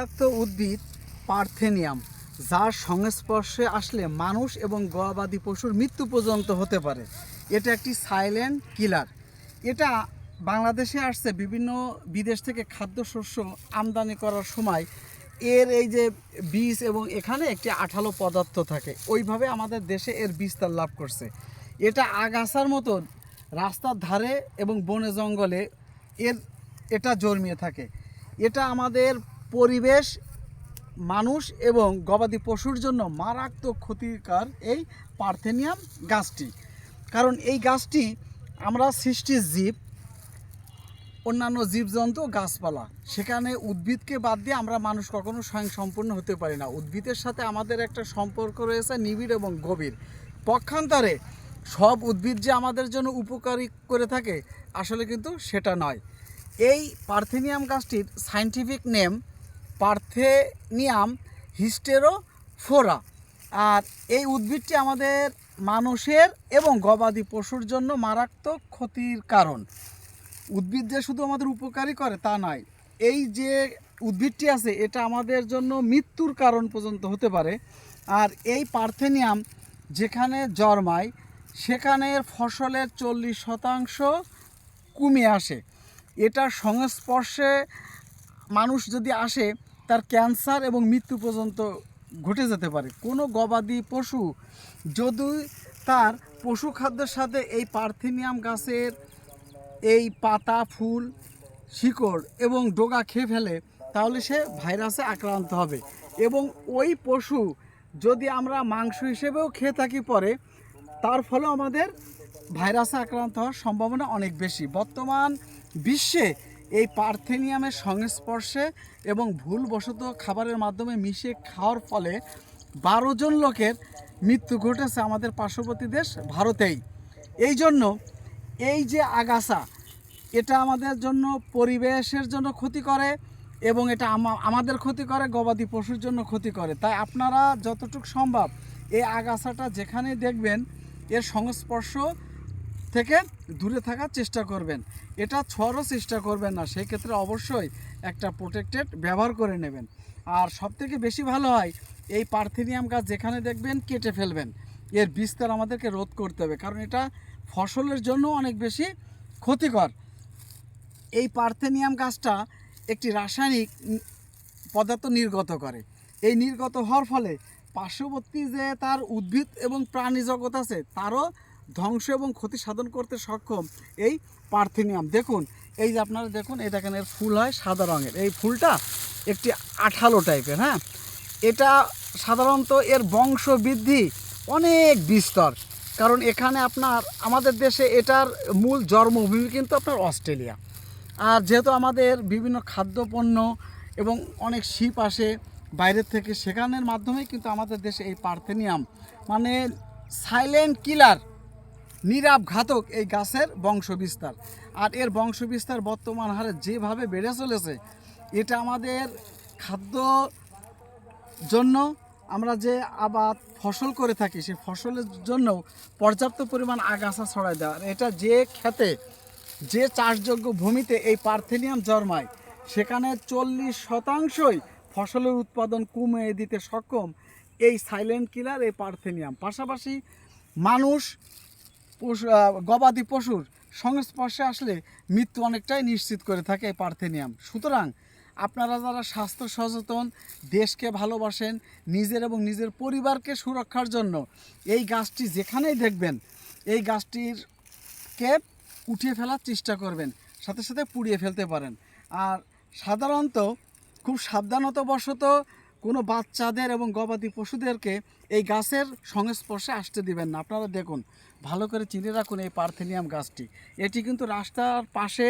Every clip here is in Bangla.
বিষাক্ত উদ্ভিদ পার্থেনিয়াম, যার সংস্পর্শে আসলে মানুষ এবং গবাদি পশুর মৃত্যু পর্যন্ত হতে পারে। এটা একটি সাইলেন্ট কিলার এটা বাংলাদেশে আসছে বিভিন্ন বিদেশ থেকে খাদ্যশস্য আমদানি করার সময়। এর এই যে বীজ এবং এখানে একটি আঠালো পদার্থ থাকে, ওইভাবে আমাদের দেশে এর বিস্তার লাভ করছে। এটা আগাছার মতন রাস্তার ধারে এবং বনে জঙ্গলে এর, এটা জন্মিয়ে থাকে। এটা আমাদের পরিবেশ, মানুষ এবং গবাদি পশুর জন্য মারাত্মক ক্ষতিকর এই পার্থেনিয়াম গাছটি। কারণ এই গাছটি আমরা সৃষ্টির জীব, অন্যান্য জীবজন্তু, গাছপালা। সেখানে উদ্ভিদকে বাদ দিয়ে আমরা মানুষ কখনো স্বয়ং সম্পূর্ণ হতে পারি না। উদ্ভিদের সাথে আমাদের একটা সম্পর্ক রয়েছে নিবিড় এবং গভীর। পক্ষান্তরে সব উদ্ভিদ যে আমাদের জন্য উপকারী করে থাকে, আসলে কিন্তু সেটা নয়। এই পার্থেনিয়াম গাছটির সাইন্টিফিক নেম পার্থেনিয়াম হিস্টেরোফোরা। আর এই উদ্ভিদটি আমাদের মানুষের এবং গবাদি পশুর জন্য মারাত্মক ক্ষতির কারণ। উদ্ভিদ যে শুধু আমাদের উপকারী করে তা নয়, এই যে উদ্ভিদটি আছে, এটা আমাদের জন্য মৃত্যুর কারণ পর্যন্ত হতে পারে। আর এই পার্থেনিয়াম যেখানে জন্মায়, সেখানে ফসলের চল্লিশ শতাংশ কমে আসে। এটার সংস্পর্শে মানুষ যদি আসে তার ক্যান্সার এবং মৃত্যু পর্যন্ত ঘটে যেতে পারে। কোনো গবাদি পশু যদি তার পশু খাদ্যের সাথে এই পার্থেনিয়াম গাছের এই পাতা, ফুল, শিকড় এবং ডোগা খেয়ে ফেলে, তাহলে সে ভাইরাসে আক্রান্ত হবে এবং ওই পশু যদি আমরা মাংস হিসেবেও খেয়ে থাকি পরে, তার ফলে আমাদের ভাইরাসে আক্রান্ত হওয়ার সম্ভাবনা অনেক বেশি। বর্তমান বিশ্বে এই পার্থেনিয়ামের সংস্পর্শে এবং ভুলবশত খাবারের মাধ্যমে মিশে খাওয়ার ফলে বারো জন লোকের মৃত্যু ঘটেছে আমাদের পার্শ্ববর্তী দেশ ভারতেই। এই জন্য এই যে আগাছা, এটা আমাদের জন্য পরিবেশের জন্য ক্ষতি করে এবং এটা আমাদের ক্ষতি করে, গবাদি পশুর জন্য ক্ষতি করে। তাই আপনারা যতটুকু সম্ভব এই আগাছাটা যেখানে দেখবেন, এর সংস্পর্শ থেকে দূরে থাকার চেষ্টা করবেন। এটা ছোঁয়ারও চেষ্টা করবেন না সেই ক্ষেত্রে অবশ্যই একটা প্রোটেক্টেড ব্যবহার করে নেবেন। আর সবথেকে বেশি ভালো হয়, এই পার্থেনিয়াম গাছ যেখানে দেখবেন কেটে ফেলবেন। এর বিস্তার আমাদেরকে রোধ করতে হবে, কারণ এটা ফসলের জন্য অনেক বেশি ক্ষতিকর। এই পার্থেনিয়াম গাছটা একটি রাসায়নিক পদার্থ নির্গত করে। এই নির্গত হওয়ার ফলে পার্শ্ববর্তী যে তার উদ্ভিদ এবং প্রাণী জগৎ আছে, তারও ধ্বংস এবং ক্ষতি সাধন করতে সক্ষম এই পার্থেনিয়াম। দেখুন, এই যে আপনারা দেখুন, এই দেখেন, এর ফুল হয় সাদা রঙের। এই ফুলটা একটি আঠালো টাইপের হ্যাঁ? এটা সাধারণত এর বংশ বৃদ্ধি অনেক বিস্তর, কারণ এখানে আপনার, আমাদের দেশে এটার মূল জন্মভূমি কিন্তু আপনার অস্ট্রেলিয়া। আর যেহেতু আমাদের বিভিন্ন খাদ্যপণ্য এবং অনেক শিপ আসে বাইরের থেকে, সেখানের মাধ্যমে কিন্তু আমাদের দেশে এই পার্থেনিয়াম মানে সাইলেন্ট কিলার নীরব ঘাতক এই গাছের বংশবিস্তার। আর এর বংশবিস্তার বর্তমান হারে যেভাবে বেড়ে চলেছে, এটা আমাদের খাদ্য জন্য আমরা যে আবাদ ফসল করে থাকি, সেই ফসলের জন্য পর্যাপ্ত পরিমাণ আগাছা ছড়ায় দেওয়া। এটা যে খেতে যে চাষযোগ্য ভূমিতে এই পার্থেনিয়াম জন্মায়, সেখানে চল্লিশ শতাংশই ফসলের উৎপাদন কমিয়ে দিতে সক্ষম এই সাইলেন্ট কিলার এই পার্থেনিয়াম। পাশাপাশি মানুষ পশু গবাদি পশুর সংস্পর্শে আসলে মৃত্যু অনেকটাই নিশ্চিত করে থাকে এই পার্থেনিয়াম। সুতরাং আপনারা যারা স্বাস্থ্য সচেতন, দেশকে ভালোবাসেন, নিজের এবং নিজের পরিবারকে সুরক্ষার জন্য এই গাছটি যেখানেই দেখবেন, এই গাছটির কে উঠিয়ে ফেলার চেষ্টা করবেন, সাথে সাথে পুড়িয়ে ফেলতে পারেন। আর সাধারণত খুব সাবধানতাবশত কোনো বাচ্চাদের এবং গবাদি পশুদেরকে এই গাছের সংস্পর্শে আসতে দিবেন না। আপনারা দেখুন, ভালো করে চিনে রাখুন এই পার্থেনিয়াম গাছটি। এটি কিন্তু রাস্তার পাশে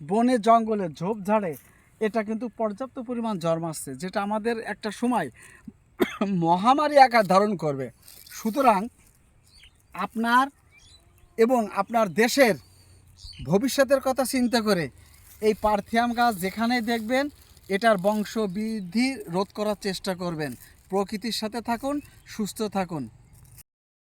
বনে জঙ্গলে ঝোপঝাড়ে এটা কিন্তু পর্যাপ্ত পরিমাণ জন্মাচ্ছে যেটা আমাদের একটা সময় মহামারী আকার ধারণ করবে। সুতরাং আপনার এবং আপনার দেশের ভবিষ্যতের কথা চিন্তা করে এই পার্থিয়াম গাছ যেখানেই দেখবেন এটার বংশ বৃদ্ধি রোধ করার চেষ্টা করবেন। প্রকৃতির সাথে থাকুন সুস্থ থাকুন।